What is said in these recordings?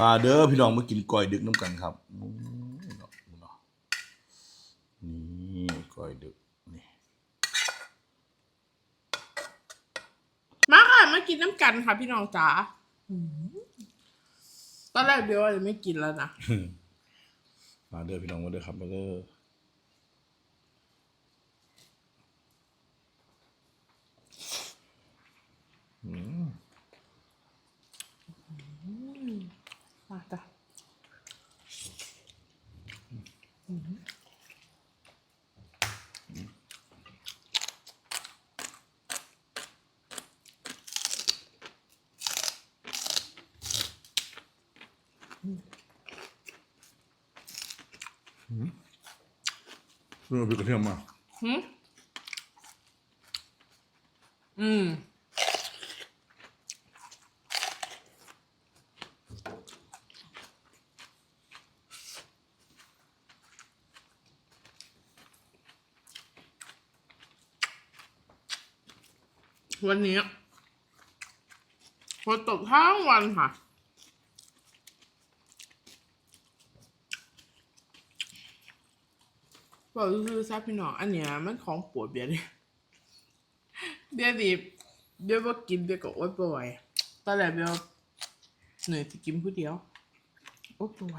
มาเด้อพี่น้องมากินก้อยดึกน้ำกันครับอู้ยเนาะเนาะนี่ก้อยดึกนี่มาค่ะมากินน้ำกันค่ะ พี่น้องจ๋าอืมตอนแรกเบลว่าจะไม่กินแล้วนะมาเด้อพี่น้องมาเด้อครับมาเด้ออืม มาจ้ะ เรื่องพี่กระเทียมมาหืมอืมวันนี้ฝนตกทั้งวันค่ะ บอกคือซาพี่น้องอันเนี้ยมันของปวดเบียร์เนี่เบียร์ดิเบียร์ว่ากินเบียร์ก็อดบ่ไหวตอนแรกเบียร์เหนื่อยจะกินผู้เดียวอดบ่ไหว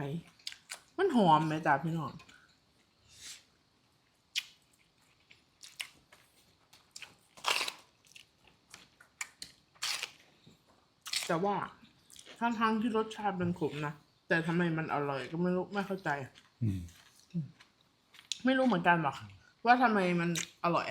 มันหอมไหมจ้าพี่น้องแต่ว่าทั้งๆที่รสชาติเป็นขมนะแต่ทำไมมันอร่อยก็ไม่รู้ไม่เข้าใจ อืม ไม่รู้เหมือนกันหรอกว่าทำไมมันอร่อย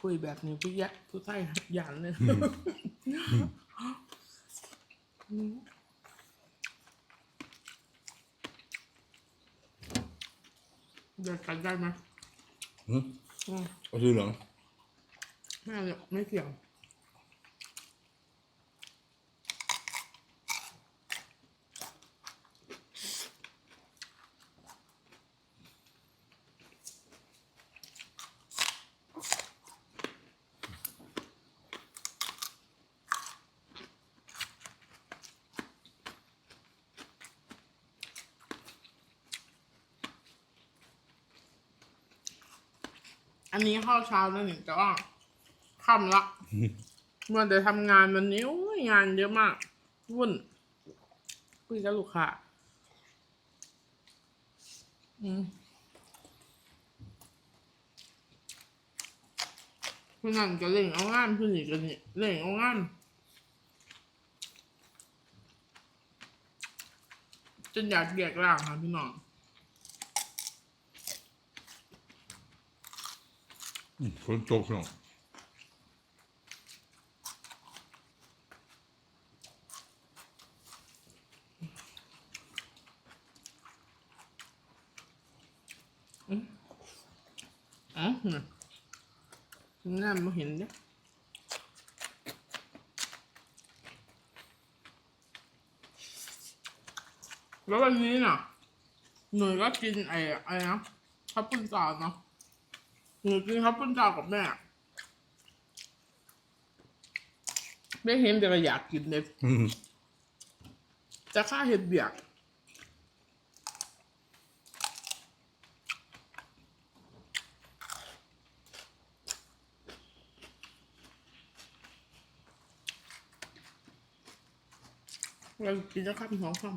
คุยแบบนี้ผู้ยะผู้ใต้หยานเลย เดี๋ยวกันได้ไหมหืมอืม เอาชื่อเหลือง ไม่เอาไม่เกี่ยว อันนี้ข้าวเช้าแล้วนี่แต่ว่าค่ำละเมื่อแต่ทำงานวันนี้โอ้ยงานเยอะมาก วุ่นคุยกับลูกค้าอืมคุณนั่นก็เล่งเอางานคุณนี่ก็นี่เล่งเอางานจนอยากเรียกร่างค่ะพี่น้อง อืม ฝนตกพี่น้องอ๋อนี่ยน้ำมาเห็นเนี่ยแล้ววันนี้น่ะหนูก็กินไอ้ไอ้นะข้าวปุ้นจ่าเนาะ หนูกินข้าวปุ้นจ่ากับแม่ไม่เห็นแต่ก็อยากกินเลยอืมจะฆ่าเห็ดเบียกเรากินจะข้ามสองคำ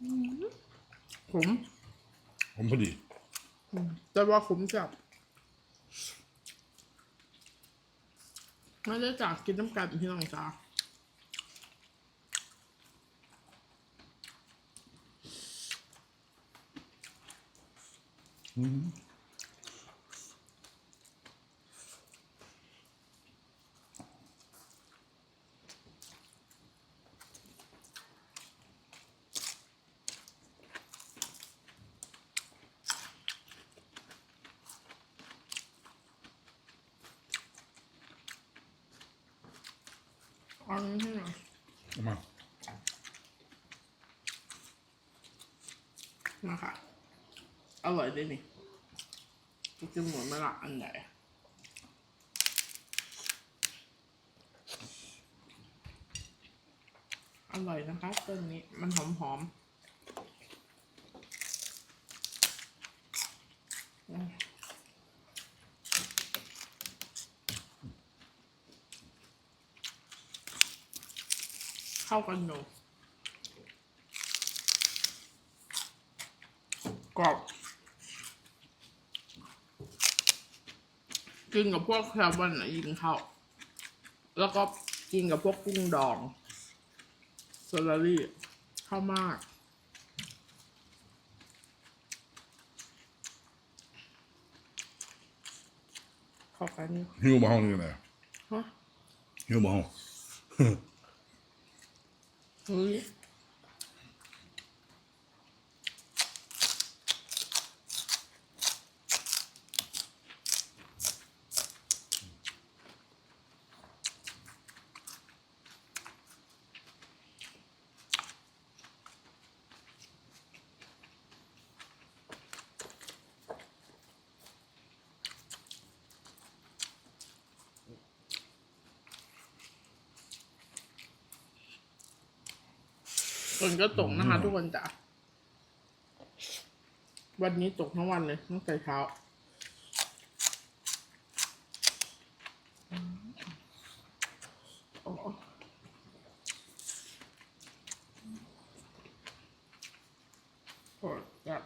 อืม ขมผมพอดีแต่ว่าขมจับไม่ได้จากกินน้ำกันพี่น้องจ้าอืม อันนี้ให้หน่อยเอามามาค่ะ อร่อยด้วยนี่จะกินหมดไหมล่ะอันไหนอร่อยนะคะต้นนี้มันหอมหอมๆอืม เข้ากันหนูกรอบกินกับพวกแซลมอนอะยิงเข้า แล้วก็กินกับพวกกุ้งดองโซลารี่เข้ามาก เข้ากันหิวมาห้องนี่ไงฮะหิวมาห้อง เฝนก็ตกนะคะ ทุกคนจ้ะวันนี้ตกทั้งวันเลยตั้งแต่เช้า โอ้โหแบบ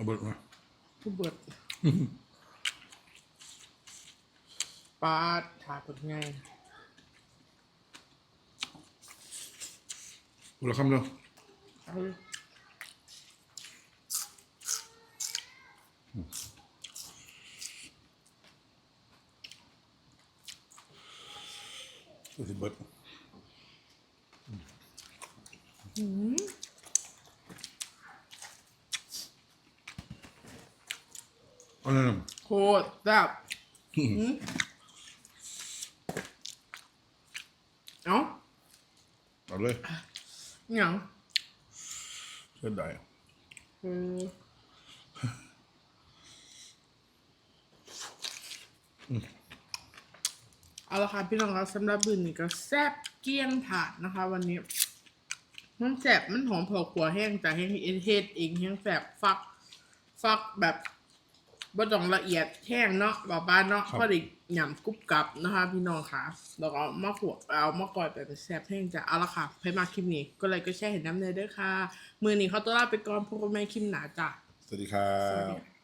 เอาเบิดมาผู้เบิดปาดถาเป็นไงอุละคำเดียวเอาเลยก็สิเบิดหืม อาเลยนะโคตรแบบหืมเอ้าเอาเลยหยังเส้นใดเออเอาละค่ะพี่น้องครับสำหรับบืนนี้ก็แซ่บเกลี้ยงถาดนะคะ วันนี้ มันแสบมันหอมเผาขัวแห้งแต่แห้งเอเทศเองแห้งแสบฟัก ฟักแบบ บ่ต้องละเอียดแห้งเนาะบาบ้านเนาะพอไดีหยำกรุบกรับนะคะพี่น้องค่ะแล้วก็มาขวเอามากอยแบบแซ่บแห้งจะเอาละค่ะใครมาคลิปนี้ก็เลยก็แช่เห็นน้ำเนยด้วยค่ะ มือนี้เขาตัวลาไปก่อนพบกันใหม่คลิปหนาจ้ะสวัสดีครัสวัสบดีค่ะ